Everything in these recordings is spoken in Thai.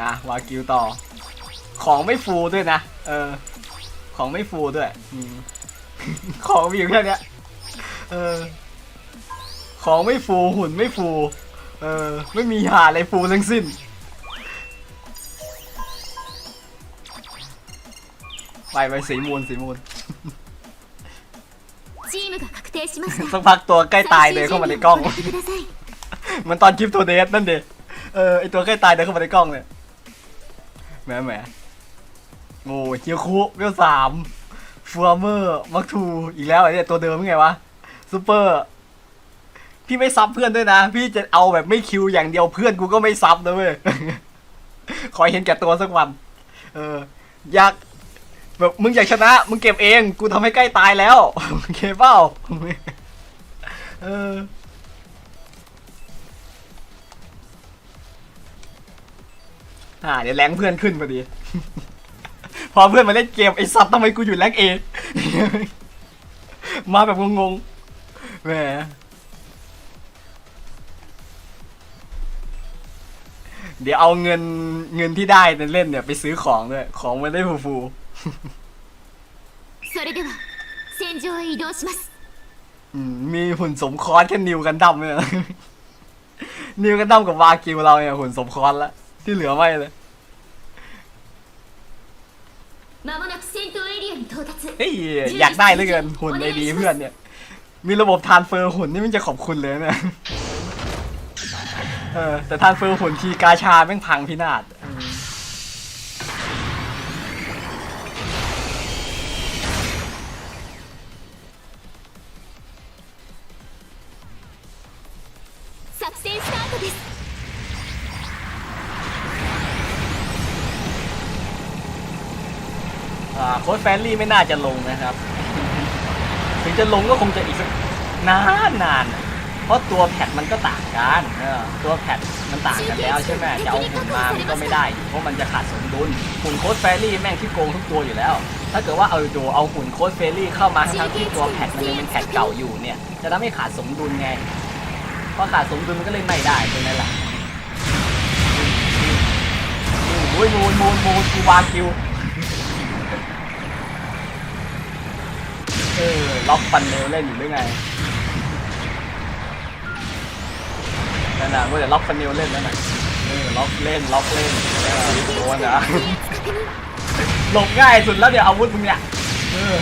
นะวากิวต่อ ของไม่ฟูด้วยนะ เออ ของไม่ฟูด้วยอของมีอยู่แค่นี้เออ ของไม่ฟูหุ่นไม่ฟู เออ ไม่มีหาอะไรฟูทั้งสิ้นไปไปสีมูลสีมูลสักพักตัวใกล้ตายเลยเข้ามาในกล้อง มันตอนคลิปตัวเดสนั่นเดเออไอตัวใกล้ตายเดินเข้ามาในกล้องเลย แหมแหมโอ้เจียคุเวลสามฟัวเมอร์มักทูอีกแล้วไอ้เนี่ยตัวเดิมไงวะซูเปอร์ พี่ไม่ซับเพื่อนด้วยนะ พี่จะเอาแบบไม่คิวอย่างเดียวเพื่อนกูก็ไม่ซับนะเว้ยขอเห็นแก่ตัวสักวัน เออ อยากแบบมึงอยากชนะ มึงเก็บเอง กูทำให้ใกล้ตายแล้วโอเคเปล่าเออ อ่าเดี๋ยวแรงเพื่อนขึ้นพอดี พอเพื่อนมาเล่นเกมไอ้สัตว์ทำไมกูอยู่แรงเองมาแบบงงๆแหมเดี๋ยวเอาเงินเงินที่ได้ในเล่นเนี่ยไปซื้อของด้วย ของมัได้ฟูฟูมีหุ่นสมคอนแค่นิวกันดำเนี่ยนิวกันดำกับวากิวเราเนี่ยหุ่นสมคอนแล้ว ที่เหลือไม่เลยเฮ้ยอยากได้เลยเกินหุ่นไอดีเพื่อนเนี่ย มีระบบทานเฟอร์หุ่นนี่มันจะขอบคุณเลยเนี่ยเออแต่ทานเฟอร์หุ่นทีกาชาแม่งพังพินาศ โค้ดแฟนลี่ไม่น่าจะลงนะครับ ถึงจะลงก็คงจะอีกสักนานนานเพราะตัวแพทมันก็ต่างกันตัวแพทมันต่างกันแล้วใช่ไหมจะเอาหุ่นมามันก็ไม่ได้เพราะมันจะขาดสมดุลหุ่นโค้ดแฟรี่แม่งที่โกงทุกตัวอยู่แล้ว ถ้าเกิดว่าเอาดูเอาหุ่นโค้ดเฟรลี่เข้ามาทั้งที่ตัวแพทมันยังเป็นแพทเก่าอยู่เนี่ย จะทำให้ขาดสมดุลไงพอขาดสมดุลมันก็เลยไม่ได้ตรงนั้นแหละโอ้ยมูนมูนมูนกูวาคิว เออล็อกฟันเร็วเล่นอยู่หรือไงนั่นน่ะว่าจะล็อกฟันเร็วเล่นนั่นน่ะเออล็อกเล่นล็อกเล่นเออโดนอะหลบง่ายสุดแล้วเดี๋ยวอาวุธมึงเนี่ยเออ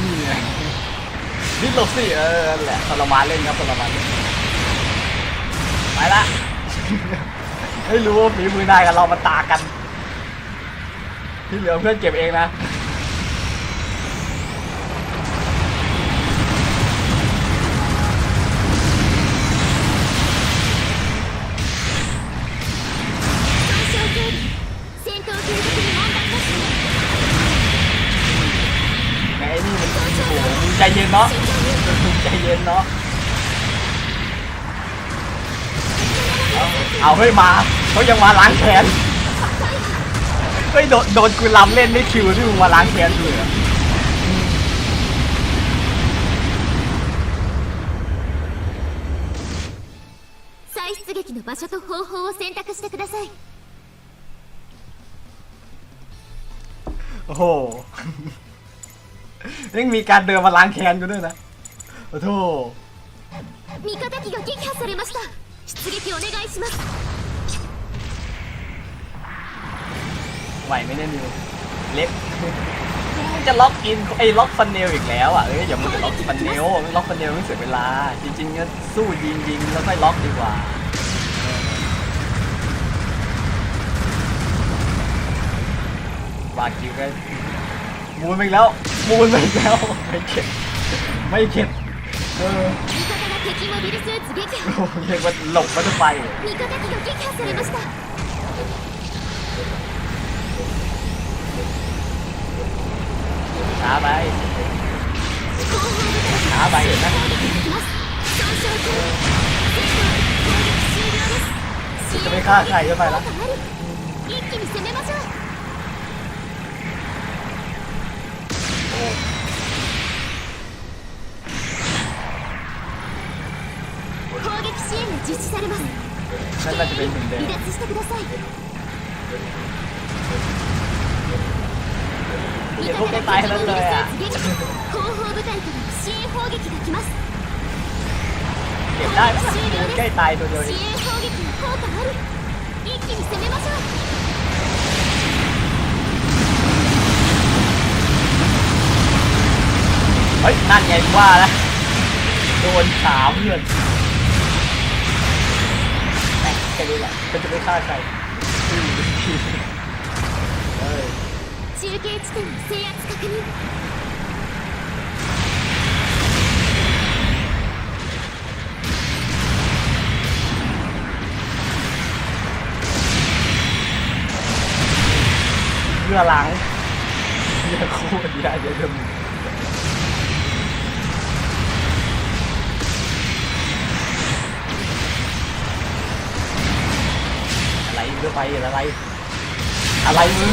นี่ไงนี่หลบสิเออนั่นแหละทรมานเล่นครับทรมานเล่นไปละไม่รู้ว่าฝีมือนายกับเรามันตากัน ที่เหลือเพื่อนเก็บเองนะ ใจเย็นเนาะมึงใจเย็นเนาะเอาเอาเฮ้ยมาเขายังมาล้างแค้นเฮ้ยโดนโดนกูลำเล่นไม่คิวที่มึงมาล้างแค้นกูเลยอะ 再出撃の場所と方法を選択してください โอ้โห ยังมีการเดินมาล้างแค้นกูด้วยนะโอ้โห 味方機が撃破されました出撃お願いします ไหวไหมเนี่ยนิวเล็ก จะล็อกอินไอ้ล็อกฟันเนลอีกแล้วอ่ะเอ้ยอย่ามึงจะล็อกฟันเนลล็อกฟันเนลไม่เสียเวลา จริงๆก็สู้ยิงยิงแล้วค่อยล็อกดีกว่า บาคิวก็มูนไปอีกแล้ว ปูนไปแล้วไม่เข็ดไม่เข็ดเออเรียกว่าหลบก็จะไปช้าไปช้าไปเห็นไหมจะไม่ฆ่าใครก็ไปแล้ว 攻めましょう攻撃支援が実施されます นั่นน่าจะเป็นหุ่นแดง 離脱してください เห็นพวกใกล้ๆทั้งนั้นเลยอ่ะ 後方部隊から支援砲撃が来ます เก็บได้ไหมล่ะมันใกล้ตายตัวเดียว 支 เอง 援砲撃の効果ある一気に攻めましょう ฮ้ยนั่นไงกูว่าแล้วโดนสามเพื่อนแม่งแค่นี้แหละมันจะไม่ฆ่าใครเฮ้ย 中継地点の制圧確認 เพื่อหลังเยอะโคตรใหญ่เยอะเดิม เรือไปอะไร อะไรมึง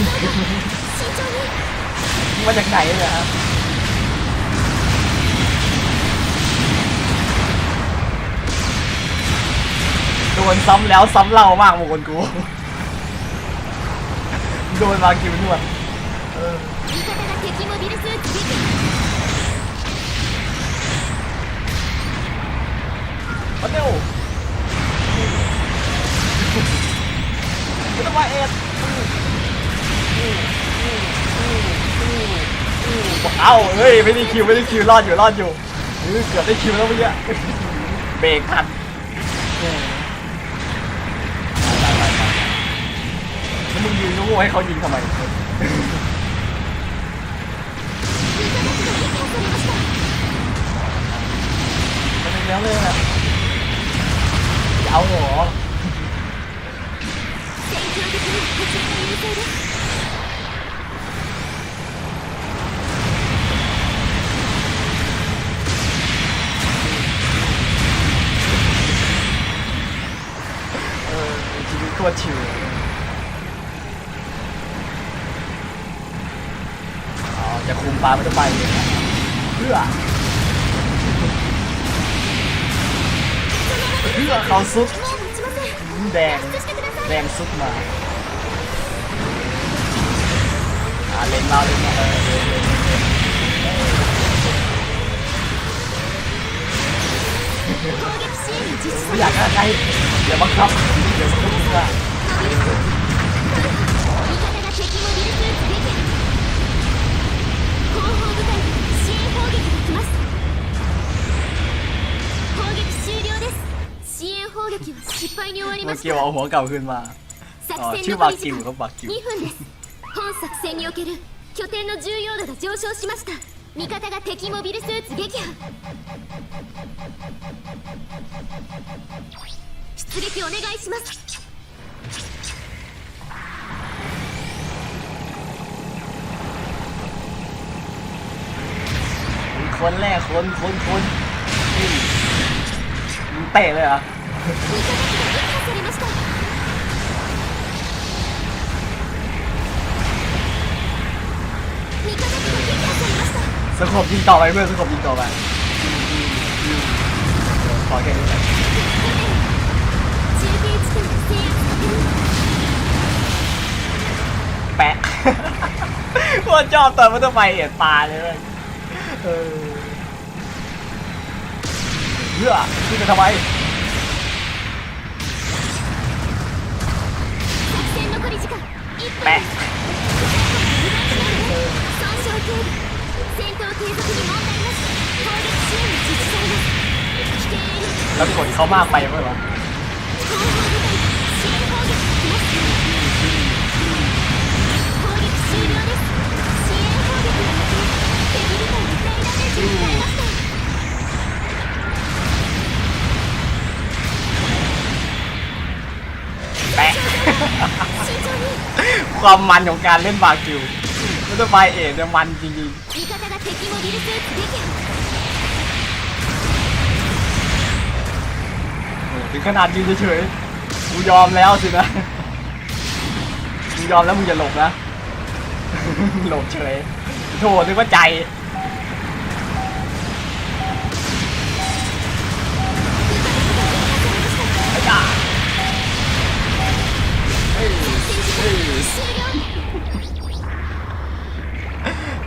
มาจากไหนเนี่ยครับโดนซ้ำแล้วซ้ำเล่ามากมงคลกู โดนมากิวนวดเออมาเร็ว เอ้าเฮ้ยไม่ได้คิวไม่ได้คิวรอดอยู่รอดอยู่เออเกือบได้คิวแล้วเมื่อกี้เบรกทันแล้วมึงยืนโง่ให้เขายิงทำไมมันเป็นแล้วเลยนะจะเอาเหรอ จะคุมปลาไม่ต้องไปเลยเพื่อเพื่อเขาซุดแดงแดงซุดมาอาเล่นเราเล่นมาเลยไม่อยากอะไรอย่าบังคับอย่าบังคับนะ 支援砲撃は失敗に終わり เมื่ ま อ し กี้ た เอาหัวเก่าขึ้นมา 作 อ๋อ 戦 ชื่อ 残 บา り時 กิว 間 เขาบากิว 2分です本作戦における拠点の重要度が上昇しました味方が敵モビルスーツ撃破出撃お願いします คนแรกคนคนคนนี่มึง เตะเลยเหรอสกบยิงต่อไปเพื่อนสกบยิงต่อไปขอแค่นี้แปะว่าชอบตอนมันทำไปเหยียนปลาเลยเออ เพื่อขึ้นไทำไมแปะแล้วกดเขามากไปไหมวะ ความมันของการเล่นบาคิวแล้วตัไปเอกเมันจริงๆถึงขนาดยืนเฉยๆกูยอมแล้วสินะมึยอมแล้วมึงอย่หลบนะ หลบเฉยโถนึกว่าใจ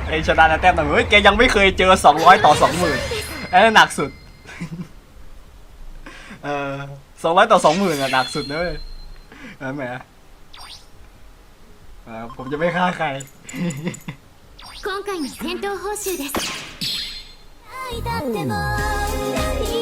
ไอ้ชนะนะแต้มหน่อยเฮ้ยแกยังไม่เคยเจอ 200 ต่อ 20,000อันนั้นหนักสุด เออ200 ต่อ 20,000อะหนักสุดเลยเออแหมเออผมจะไม่ฆ่าใคร 今回の戦闘報酬です愛だっても裏切